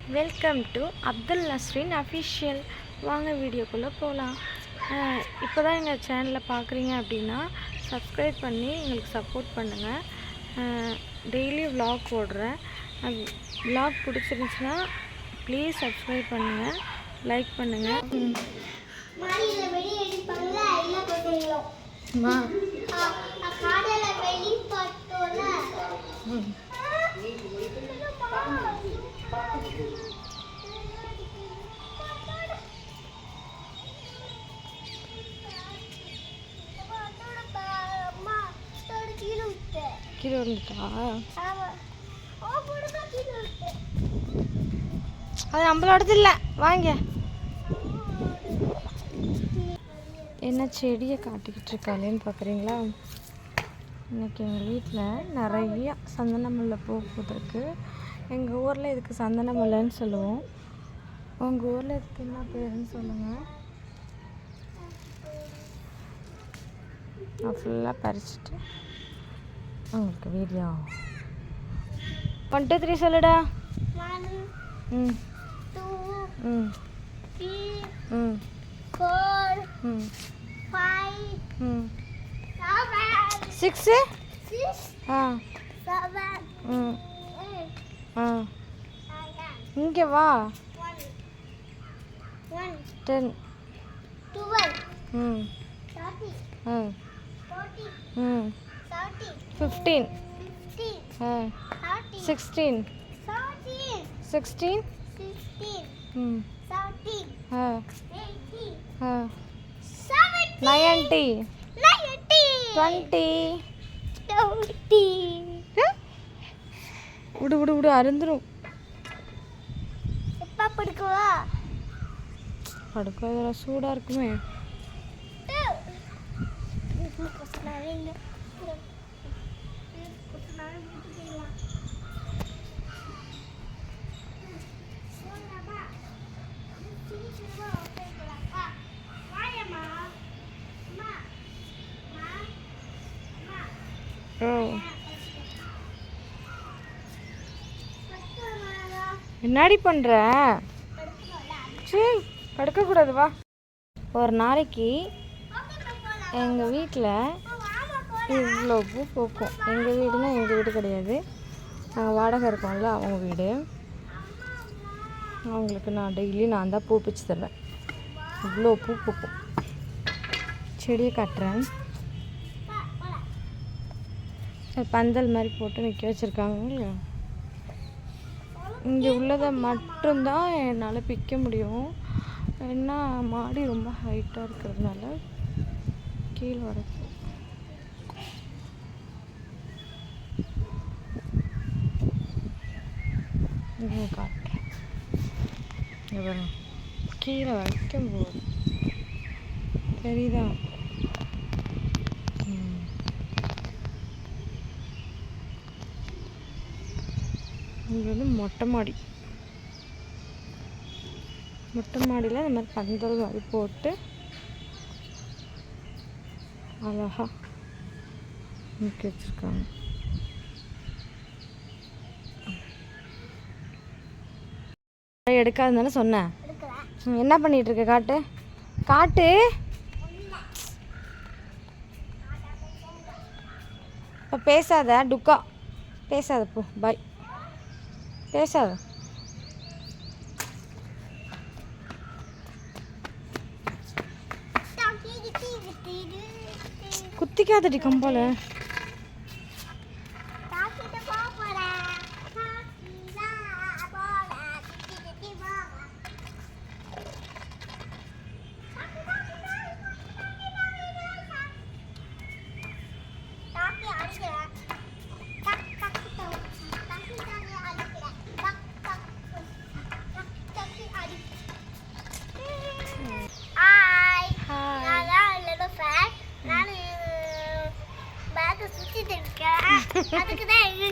Welcome to Abdul Nasreen official வாங்க வீடியோக்குள்ளே போகலாம் இப்போ தான் எங்கள் சேனலை பார்க்குறீங்க அப்படின்னா சப்ஸ்கிரைப் பண்ணி எங்களுக்கு சப்போர்ட் பண்ணுங்கள் டெய்லி vlog போடுறேன். vlog பிடிச்சிருந்துச்சுன்னா ப்ளீஸ் சப்ஸ்கிரைப் பண்ணுங்கள் லைக் பண்ணுங்கள் மா. கீழே வந்துட்டா அது நம்மளோடது இல்லை. வாங்க. என்ன செடியை காட்டிக்கிட்டு இருக்காளேன்னு பார்க்குறீங்களா இன்னைக்கு எங்கள் வீட்டில் நிறைய சந்தன முல்லை பூ பூத்துருக்கு. எங்கள் ஊரில் இதுக்கு சந்தன முல்லைன்னு சொல்லுவோம். உங்கள் ஊரில் இதுக்கு என்ன பேருன்னு சொல்லுங்கள் நான் ஃபுல்லாக பறிச்சுட்டு உங்களுக்கு வீடியோ. ஒன் டூ த்ரீ சொல்லுடா. ம். ம். ம். ம். சிக்ஸு ஆ. ம். இங்கே வா. டென் ம். ம். ம். ஃபிஃப்டீன் சிக்ஸ்டீன் சிக்ஸ்டீன் ம் செவன்டீன் ஆ எயிட்டீன் ஆ செவன்டீன் நைன்டி நைன்டீன் டுவெண்ட்டி விடு விடு விடு அருந்துரும். பிடிக்குவா? படுக்க சூடாக இருக்குமே. என்னடி பண்ணுற சீ படுக்கக்கூடாது வா. ஒரு நாளைக்கு எங்கள் வீட்டில் இவ்வளோ பூ பூக்கும். எங்கள் வீடுனா எங்கள் வீடு கிடையாது. நாங்கள் வாடகை இருக்கோம்ல அவங்க வீடு. அவங்களுக்கு நான் டெய்லி நான் தான் பூ பிச்சு தருவேன். இவ்வளோ பூ பூக்கும். செடியை கட்டுறேன். பந்தல் மாதிரி போட்டு நிற்க வச்சுருக்காங்க. இங்கே உள்ளதை மட்டும்தான் என்னால் பிக்க முடியும். ஏன்னா மாடி ரொம்ப ஹைட்டாக இருக்கிறதுனால கீழே வரது. இங்கே காட்டுறேன் கீழே வைக்கும் போது தெரியுதா இது வந்து மொட்டை மாடி மொட்டை மாடியில் இந்த மாதிரி பந்தல் மாதிரி போட்டு அழகாக நிற்க வச்சுருக்காங்க எடுக்காதுன்னு சொன்னேன். என்ன பண்ணிட்டு இருக்க காட்டு? காட்டு? இப்போ பேசாத டுக்கா. பேசாத போ பாய் பேசாத. குத்திக்காதடி கம்பால. くない。